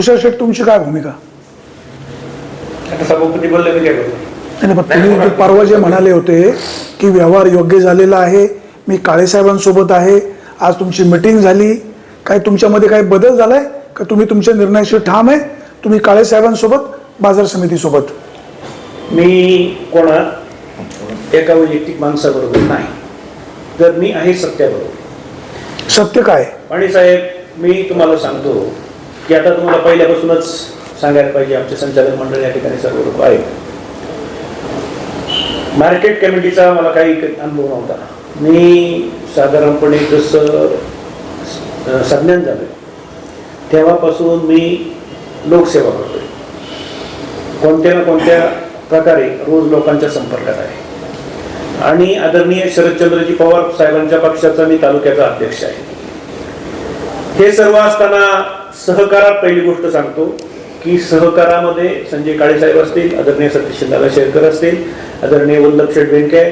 तुषार शेठ तुमची काय भूमिका? आता सभापती बोलले मी काय बोलतो नाही पण तुम्ही जे परवा जे म्हणाले होते की व्यवहार योग्य झालेला आहे मी काळेसाहेबांसोबत आहे आज तुमची मिटिंग झाली काय तुमच्यामध्ये काही बदल झालाय? का तुम्ही तुमच्या निर्णयाशी ठाम आहे? तुम्ही काळेसाहेबांसोबत बाजार समितीसोबत? मी कोणा एका वैयक्तिक माणसाबरोबर नाही. तर मी आहे सत्याबरोबर. सत्य काय? आणि साहेब मी तुम्हाला सांगतो की आता तुम्हाला पहिल्यापासूनच सांगायला पाहिजे आमचे संचालक मंडळ या ठिकाणी सर्व लोक आहेत. मार्केट कमिटीचा मला काही अनुभव नव्हता. मी साधारणपणे जसं संज्ञान झालं तेव्हापासून मी लोकसेवा करतोय. कोणत्या ना कोणत्या प्रकारे रोज लोकांच्या संपर्कात आहे. आणि आदरणीय शरदचंद्रजी पवार साहेबांच्या पक्षाचा मी तालुक्याचा अध्यक्ष आहे. हे सर्व असताना सहकारात पहिली गोष्ट सांगतो की सहकारामध्ये संजय काळेसाहेब असतील आदरणीय सतीशदादा शेरकर असतील आदरणीय वल्लभ शेठ बेनके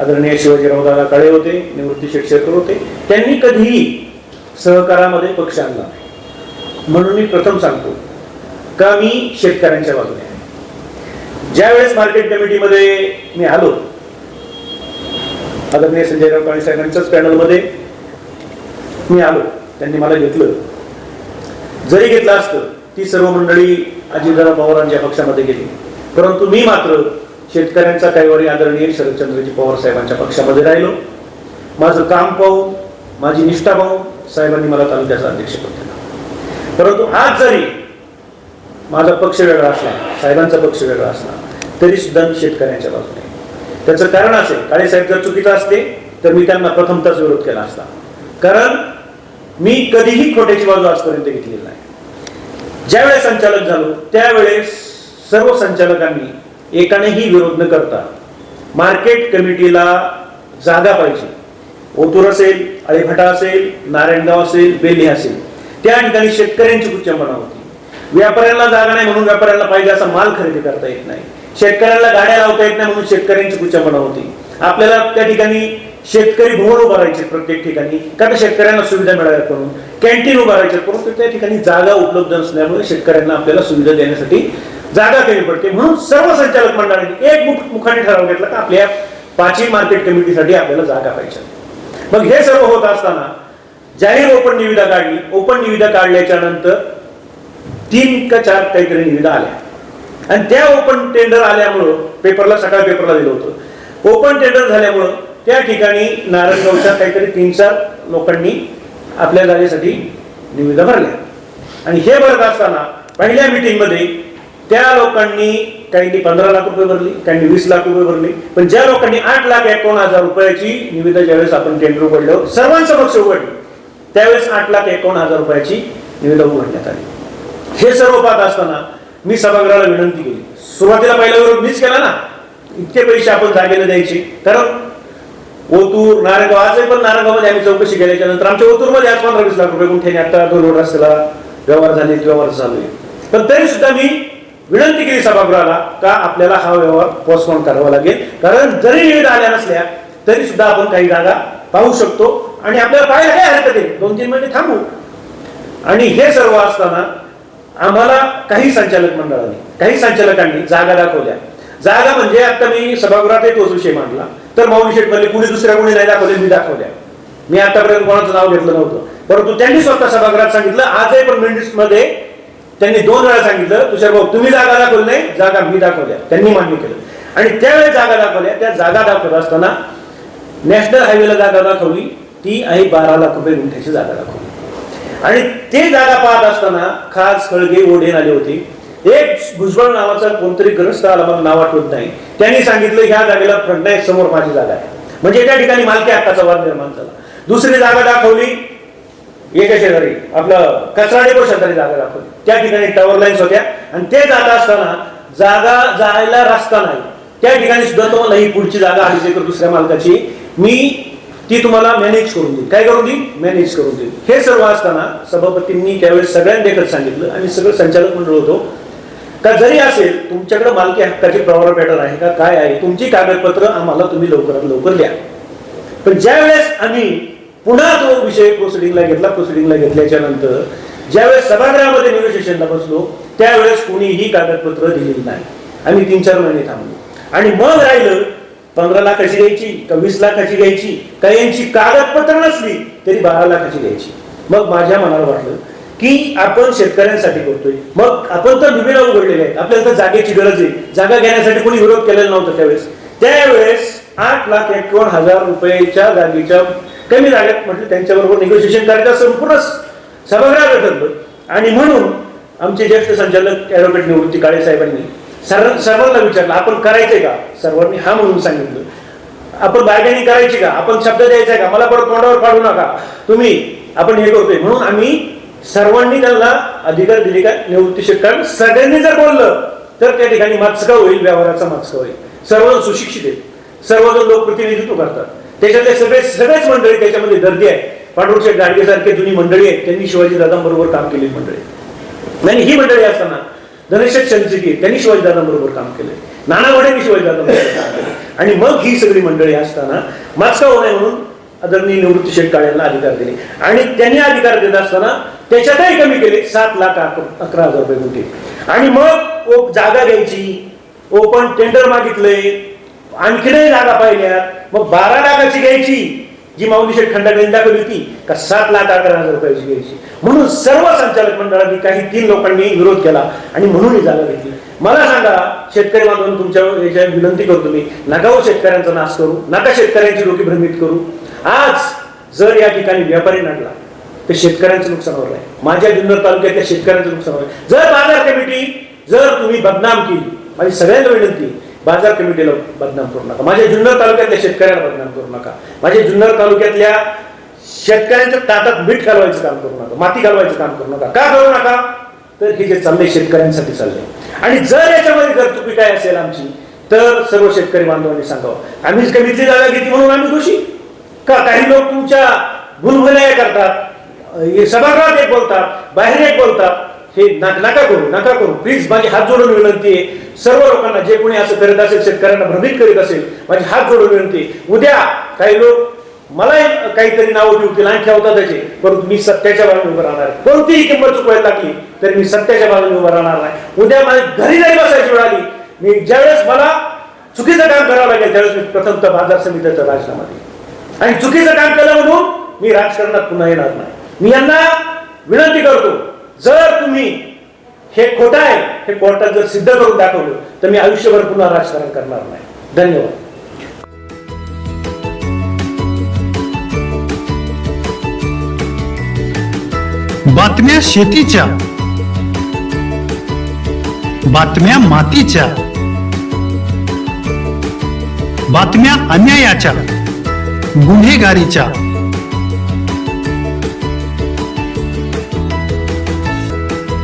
आदरणीय शिवाजीराव दादा काळे होते निवृत्ती शेठ शेरकर होते. त्यांनी कधीही सहकारामध्ये पक्ष आणला नाही. म्हणून मी प्रथम सांगतो का मी शेतकऱ्यांच्या बाजूने आहे? ज्यावेळेस मार्केट कमिटीमध्ये मी आलो आदरणीय संजयराव काळे साहेबांच्याच पॅनलमध्ये मी आलो त्यांनी मला घेतलं. जरी घेतलं असतं ती सर्व मंडळी अजितदादा पवारांच्या पक्षामध्ये गेली. परंतु मी मात्र शेतकऱ्यांचा कैवारी आदरणीय शरदचंद्रजी पवार साहेबांच्या पक्षामध्ये राहिलो. माझं काम पाहून माझी निष्ठा पाहून साहेबांनी मला तालुक्याचा अध्यक्षपद दिला. परंतु आज जरी माझा पक्ष वेगळा असला साहेबांचा पक्ष वेगळा असला तरी सुद्धा मी शेतकऱ्यांच्या बाजूने त्याचं कारण असेल काळेसाहेब जर चुकीचं असते तर मी त्यांना प्रथमताच विरोध केला असता. कारण मी कधीही खोट्याची बाजू आजपर्यंत घेतलेली नाही. ज्यावेळेस संचालक झालो त्यावेळेस सर्व संचालकांनी एकानेही विरोध न करता मार्केट कमिटीला जागा पाहिजे. ओतूर असेल अळीभटा असेल नारायणगाव असेल बेली असेल. त्या ठिकाणी शेतकऱ्यांची कुचंबना होती. व्यापाऱ्यांना जागा नाही म्हणून व्यापाऱ्यांना पाहिजे असा माल खरेदी करता येत नाही. शेतकऱ्यांना गाड्या लावता येत नाही म्हणून शेतकऱ्यांची कुचंबना होती. आपल्याला त्या ठिकाणी शेतकरी भवन उभारायचे प्रत्येक ठिकाणी. कारण शेतकऱ्यांना सुविधा मिळाव्या करून कॅन्टीन उभारायचे परंतु त्या ठिकाणी जागा उपलब्ध नसल्यामुळे शेतकऱ्यांना आपल्याला सुविधा देण्यासाठी जागा कमी पडते. म्हणून सर्व संचालक मंडळांनी एक मुख मुखाने ठराव घेतला का आपल्या पाचवी मार्केट कमिटीसाठी आपल्याला जागा पाहिजे. मग हे सर्व होत असताना जाहीर ओपन निविदा काढली. ओपन निविदा काढल्याच्या नंतर तीन का चार काहीतरी निविदा आल्या. आणि त्या ओपन टेंडर आल्यामुळं पेपरला सकाळ पेपरला दिलं होतं. ओपन टेंडर झाल्यामुळं त्या ठिकाणी नारायणगावच्या काहीतरी तीन चार लोकांनी आपल्या जागेसाठी निविदा भरल्या. आणि हे भरत असताना पहिल्या मीटिंगमध्ये त्या लोकांनी काहींनी पंधरा लाख रुपये भरले काहींनी वीस लाख रुपये भरले. पण ज्या लोकांनी आठ लाख एकोण हजार रुपयाची निविदा ज्यावेळेस आपण टेंडर उघडलं सर्वांसमक्ष उघडली त्यावेळेस आठ लाख एकोण हजार रुपयाची निविदा उघडण्यात आली. हे सर्व पाहत असताना मी सभागृहाला विनंती केली. सुरुवातीला पहिला विरोध मीच केला ना. इतके पैसे आपण जागेला द्यायचे. कारण ओतूर नारायणगाव आजही पण नारायणगावमध्ये आम्ही चौकशी केल्याच्यानंतर आमच्या ओतूरमध्ये आज पंधरा वीस लाख रुपये गुंठ्याने आता दोन रोड रस्त्याला व्यवहार झाले व्यवहार चालू आहे पण तरी सुद्धा मी विनंती केली सभागृहाला का आपल्याला हा व्यवहार पोस्टपोन करावा लागेल. कारण जरी निविदा आल्या नसल्या तरी सुद्धा आपण काही जागा पाहू शकतो. आणि आपल्याला पाहायला काय हरकत आहे? दोन तीन महिने थांबू. आणि हे सर्व असताना आम्हाला काही संचालक मंडळाने काही संचालकांनी जागा दाखवल्या. जागा म्हणजे आता मी सभागृहात एक विषय मांडला. तर माऊली शेठ म्हणले कुणी दुसऱ्या कुणी नाही दाखवले मी दाखवल्या मी आतापर्यंत कोणाचं नाव घेतलं नव्हतं. परंतु त्यांनी स्वतः सभागृहात सांगितलं आजही पण मिनिट्समध्ये त्यांनी दोन वेळा सांगितलं तुषार भाऊ तुम्ही जागा दाखवली नाही जागा मी दाखवल्या. त्यांनी मान्य केलं. आणि त्यावेळेस जागा दाखवल्या त्या जागा दाखवत असताना नॅशनल हायवेला जागा दाखवली ती आहे बारा लाख रुपये गुंठ्याची जागा दाखवली. आणि ते जागा पाहत असताना खास खळगे ओढे आले होते. एक भुजबळ नावाचा कोणतरी ग्रस्त आला मला नाव आठवत नाही. त्यांनी सांगितलं ह्या जागेला फ्रंटनाईट समोर माझी जागा आहे. म्हणजे त्या ठिकाणी मालकी हक्काचा वाद निर्माण झाला. दुसरी जागा दाखवली एका शेजारी आपलं कचराडे शेजारी जागा दाखवली. त्या ठिकाणी टॉवर लाईन्स होत्या. आणि ते जात असताना जागा जायला रस्ता नाही. त्या ठिकाणी सुद्धा तुम्हाला ही पुढची जागा अडीच एकर दुसऱ्या मालकाची. मी ती तुम्हाला मॅनेज करून देईल काय करून देईल मॅनेज करून देईल हे सर्व असताना सभापतींनी त्यावेळेस सगळ्यांनी देखत सांगितलं. आणि सगळं संचालक मंडळ होतो. का जरी असेल तुमच्याकडे मालकी हक्काची प्रॉवर पॅटर्न आहे का काय आहे तुमची कागदपत्र आम्हाला तुम्ही लवकरात लवकर द्या. पण ज्या वेळेस आम्ही पुन्हा तो विषय प्रोसिडिंगला घेतला प्रोसिडिंगला घेतल्याच्या नंतर ज्यावेळेस सभागृहामध्ये निगोशिएशनला बसलो त्यावेळेस कोणीही कागदपत्र दिलेली नाही. आम्ही तीन चार महिने थांबलो. आणि मग राहिलं पंधरा लाखाची घ्यायची का वीस लाखाची घ्यायची का यांची कागदपत्र नसली तरी बारा लाखाची घ्यायची. मग माझ्या मनाला वाटलं की आपण शेतकऱ्यांसाठी करतोय. मग आपण तर निवेदन उघडलेले आहेत. आपल्याला तर जागेची गरज आहे. जागा घेण्यासाठी कोणी विरोध केलेला नव्हता त्यावेळेस. त्यावेळेस आठ लाख एकावन्न हजार रुपयाच्या जागेच्या कमी जागेत म्हटलं त्यांच्याबरोबर निगोशिएशन करायचं संपूर्ण सभागृहात ठरलं आणि म्हणून आमचे ज्येष्ठ संचालक ॲडव्होकेट निवृत्ती काळे साहेबांनी सर्व सर्वांना विचारलं आपण करायचंय का? सर्वांनी हा म्हणून सांगितलं. आपण बार्गेनिंग करायची का? आपण शब्द द्यायचा आहे का? मला परत तोंडावर काढू नका. तुम्ही आपण हे करतोय. म्हणून आम्ही सर्वांनी त्यांना अधिकार दिले काय निवृत्ती शिक्षण कारण सगळ्यांनी जर बोललं तर त्या ठिकाणी माचका होईल व्यवहाराचा माचका होईल. सर्वजण सुशिक्षित आहेत. सर्वजण लोक प्रतिनिधित्व करतात. त्याच्यातले सगळे सगळेच मंडळी त्याच्यामध्ये गर्दी आहे. पांडुरचे गाडगेसारखे जुनी मंडळी आहेत. त्यांनी शिवाजी दादांबरोबर काम केले मंडळी आणि ही मंडळी असताना धनेश्वर चंद्रजी त्यांनी शिवाजी दादांबरोबर काम केलंय. नाना वडेंनी शिवाजी दादांबरोबर काम केलं आणि मग ही सगळी मंडळी असताना माचका होणे म्हणून आदरणीय निवृत्ती शेठ काळ्यांना अधिकार दिले. आणि त्यांनी अधिकार देत असताना त्याच्यातही कमी केले. सात लाख अकरा हजार रुपये गुंठे. आणि मग ओ- जागा घ्यायची. ओपन टेंडर मागितलंय आणखीनही जागा पाहिल्या. मग बारा लाखाची घ्यायची. जी माऊली शेठ खंडाकडे दाखवली होती का सात लाख अकरा हजार रुपयाची घ्यायची. म्हणून सर्व संचालक मंडळांनी काही तीन लोकांनी विरोध केला आणि म्हणून ही जागा घेतली. मला सांगा शेतकरी बांधून तुमच्या याच्या विनंती करतो मी. नका हो शेतकऱ्यांचा नाश करू. नका शेतकऱ्यांची डोकी भ्रमित करू. आज जर या ठिकाणी व्यापारी नडला तर शेतकऱ्यांचं नुकसान होत आहे माझ्या जुन्नर तालुक्यातल्या शेतकऱ्यांचं नुकसान होत आहे जर बाजार कमिटी जर तुम्ही बदनाम केली माझी सगळ्यांना विनंती बाजार कमिटीला बदनाम करू नका. माझ्या जुन्नर तालुक्यातल्या शेतकऱ्याला बदनाम करू नका. माझ्या जुन्नर तालुक्यातल्या शेतकऱ्यांच्या ताटात मीठ घालवायचं काम करू नका. माती घालवायचं काम करू नका. का करू नका? तर हे जे चाललंय शेतकऱ्यांसाठी चाललंय आणि जर याच्यामध्ये जर चुकी काय असेल आमची तर सर्व शेतकरी बांधवांनी सांगावं. आम्हीच कमीतली जागा घेतली म्हणून आम्ही दोषी. का काही लोक तुमच्या गुणगुन्या करतात? सभागृहात एक बोलतात बाहेर एक बोलतात. हे नका करू नका करू. प्लीज माझी हात जोडून विनंती आहे. सर्व लोकांना जे कोणी असं करत असेल शेतकऱ्यांना भ्रमित करीत असेल माझी हात जोडून विनंती उद्या काही लोक मला काहीतरी नावं ठेवतील आणि ठेवतात त्याचे परंतु मी सत्याच्या बाजूने उभं राहणार आहे. कोणतीही किंमत चुकवायला लागली तरी मी सत्याच्या बाजूने उभं राहणार नाही. उद्या माझ्या घरी जरी बसायची वेळ आली. मी ज्यावेळेस मला चुकीचं काम करावं लागेल त्यावेळेस मी प्रथमतः बाजार समितीचा राजीनामा देईन. आणि चुकीचं काम केलं म्हणून मी राजकारणात पुन्हा येणार नाही. मी यांना विनंती करतो जर तुम्ही हे खोटं आहे हे कोर्टात जर सिद्ध करून दाखवलं तर मी आयुष्यभर पुन्हा राजकारण करणार नाही. धन्यवाद. बातम्या शेतीच्या बातम्या मातीच्या बातम्या अन्यायाच्या गुन्हेगारीच्या.